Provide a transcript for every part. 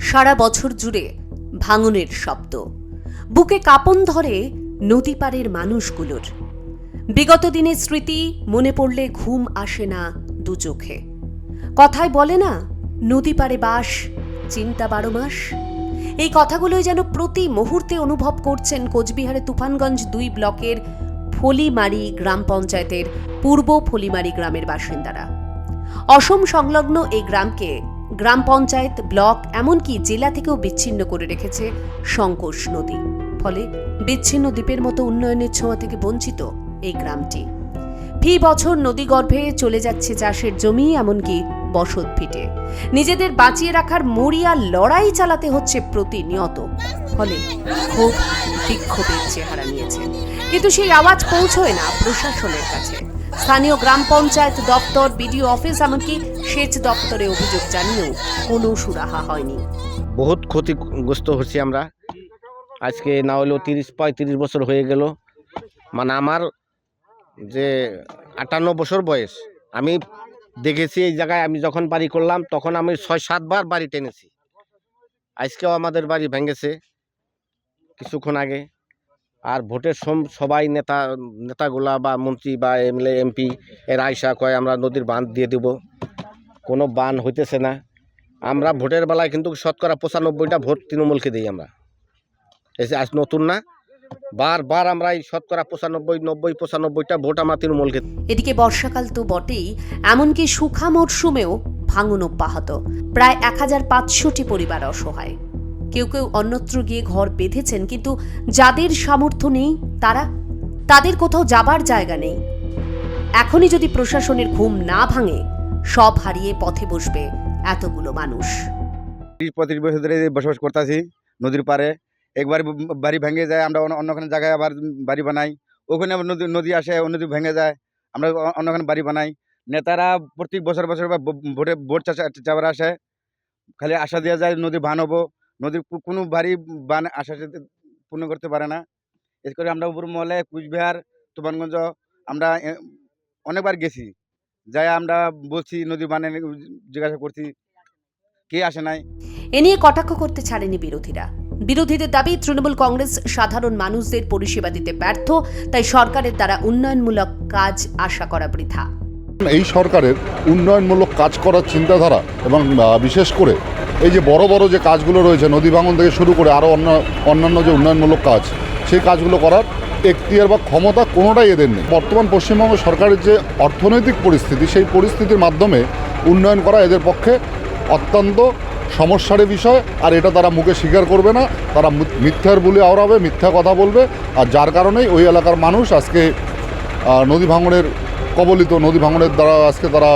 সারা বছর জুড়ে ভাঙনের শব্দ। বুকে কাপন ধরে নদী পাড়ের মানুষগুলোর। বিগত দিনের স্মৃতি মনে পড়লে ঘুম আসে না দু চোখে। কথায় বলে না, নদী পাড়ে বাস, চিন্তা বারো মাস। এই কথাগুলোই যেন প্রতি মুহূর্তে অনুভব করছেন কোচবিহারের তুফানগঞ্জ দুই ব্লকের ফলিমারি গ্রাম পঞ্চায়েতের পূর্ব ফলিমারি গ্রামের বাসিন্দারা। অসম সংলগ্ন এই গ্রামকে গ্রাম পঞ্চায়েত, ব্লক, এমনকি জেলা থেকেও বিচ্ছিন্ন করে রেখেছে সংকোষ নদী। ফলে বিচ্ছিন্ন দ্বীপের মতো উন্নয়নের ছোঁয়া থেকে বঞ্চিত এই গ্রামটি। ফি বছর নদীগর্ভে চলে যাচ্ছে চাষের জমি, এমনকি বসত ভিটে নিজেদের বাঁচিয়ে রাখার মরিয়া লড়াই চালাতে হচ্ছে প্রতিনিয়ত। ফলে ক্ষোভ, বিক্ষোভের চেহারা নিয়েছে। কিন্তু সেই আওয়াজ পৌঁছয় না প্রশাসনের কাছে। স্থানীয় গ্রাম পঞ্চায়েত দপ্তর, বিডিও অফিস, এমনকি সেচ দপ্তরে অভিযোগ জানিয়েও কোনো সুরাহা হয়নি। বহুত ক্ষতিগ্রস্ত হচ্ছি আমরা। আজকে না হলেও তিরিশ, পঁয়ত্রিশ বছর হয়ে গেল। মানে আমার যে আটান্ন বছর বয়স, আমি দেখেছি এই জায়গায় আমি যখন বাড়ি করলাম, তখন আমি ছয় সাতবার বাড়ি টেনেছি। আজকেও আমাদের বাড়ি ভেঙেছে কিছুক্ষণ আগে। আর ভোটের সম, সবাই নেতা, নেতাগুলা বা মন্ত্রী বা এমএলএ, এমপি, এর আয়সা কয়, আমরা নদীর বাঁধ দিয়ে দেব। কোনো বান হইতেছে না। আমরা ভোটের বেলায় কিন্তু শতকরা পঁচানব্বইটা ভোট তৃণমূলকে দিই আমরা। এসে আজ নতুন না? বারবার আমরা এই শতকরা পঁচানব্বই নব্বই পঁচানব্বইটা ভোট আমরা তৃণমূলকে এদিকে বর্ষাকাল তো বটেই এমনকি সুখা মরশুমেও ভাঙন অব্যাহত। প্রায় এক হাজার পাঁচশোটি পরিবার অসহায়। কেউ কেউ অন্যত্র গিয়ে ঘর বেঁধেছেন কিন্তু যাদের সামর্থ্য নেই তারা তাদের কোথাও যাবার জায়গা নেই। এখনই যদি প্রশাসনের ঘুম না ভাঙে সব হারিয়ে পথে বসবে এতগুলো মানুষ। তিরিশ পঁয়ত্রিশ বছর ধরে বসবাস করতেছি নদীর পাড়ে। একবার বাড়ি ভেঙে যায়, আমরা অন্য, অন্যখানে জায়গায় আবার বাড়ি বানাই। ওখানে নদী নদী আসে, ও নদী ভেঙে যায়, আমরা অন্যখানে বাড়ি বানাই। নেতারা প্রত্যেক বছর বছর ভোটে ভোট চাবার আসে, খালি আশা দেওয়া যায় নদী বান হব নদীর কোনো বাড়ি বান, আশা পূর্ণ করতে পারে না। এর করে আমরা উপর মহলে কুচবিহার, তুফানগঞ্জ, আমরা অনেকবার গেছি। যাই আমরা বলছি নদী বানে জিজ্ঞাসা করছি, কে আসে নাই? এ নিয়ে কটাক্ষ করতে ছাড়েনি বিরোধীরা। বিরোধীদের দাবি, তৃণমূল কংগ্রেস সাধারণ মানুষদের পরিষেবা দিতে ব্যর্থ, তাই সরকারের দ্বারা উন্নয়নমূলক কাজ আশা করা বৃথা। এই সরকারের উন্নয়নমূলক কাজ করার চিন্তাধারা এবং বিশেষ করে এই যে বড় বড় যে কাজগুলো রয়েছে, নদী ভাঙন থেকে শুরু করে আরও অন্য, অন্যান্য যে উন্নয়নমূলক কাজ, সেই কাজগুলো করার এখতিয়ার বা ক্ষমতা কোনোটাই এদের নেই। বর্তমান পশ্চিমবঙ্গ সরকারের যে অর্থনৈতিক পরিস্থিতি, সেই পরিস্থিতির মাধ্যমে উন্নয়ন করা এদের পক্ষে অত্যন্ত সমস্যার বিষয়, আর এটা তারা মুখে স্বীকার করবে না। তারা মিথ্যার বলে আওড়াবে, মিথ্যা কথা বলবে, আর যার কারণেই ওই এলাকার মানুষ আজকে নদী ভাঙনের, কবলিত নদী ভাঙনের দ্বারা আজকে তারা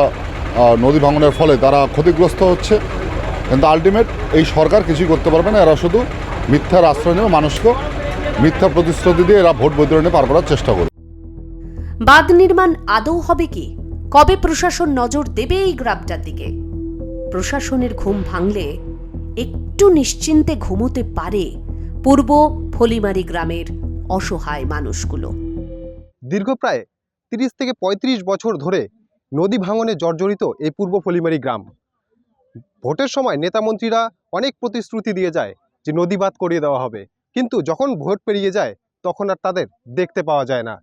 নদী ভাঙনের ফলে তারা ক্ষতিগ্রস্ত হচ্ছে। কিন্তু আলটিমেট এই সরকার কিছুই করতে পারবে না। এরা শুধু মিথ্যার আশ্রয় নেবে মানুষকে। মিথ্যা প্রতিশ্রুতি দিয়ে এরা ভোট বৈতরণে পার করার চেষ্টা করবে। বাঁধ নির্মাণ আদৌ হবে কি? কবে প্রশাসন নজর দেবে এই গ্রামটার দিকে? প্রশাসনের ঘুম ভাঙলে একটু নিশ্চিন্তে ঘুমোতে পারে পূর্ব ফলিমারি গ্রামের অসহায় মানুষগুলো। দীর্ঘ প্রায় তিরিশ থেকে ৩৫ বছর ধরে নদী ভাঙনে জর্জরিত এই পূর্ব ফলিমারি গ্রাম। ভোটের সময় নেতামন্ত্রীরা অনেক প্রতিশ্রুতি দিয়ে যায় যে নদী বাদ করিয়ে দেওয়া হবে। কিন্তু যখন ভোট পেরিয়ে যায়, তখন আর তাদের দেখতে পাওয়া যায় না।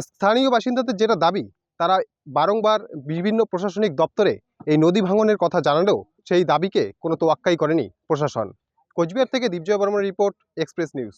স্থানীয় বাসিন্দাদের যেটা দাবি, তারা বারংবার বিভিন্ন প্রশাসনিক দপ্তরে এই নদী ভাঙনের কথা জানালেও সেই দাবিকে কোনো তোয়াক্কাই করেনি প্রশাসন। কোচবিহার থেকে দীপজয় বর্মার রিপোর্ট, এক্সপ্রেস নিউজ।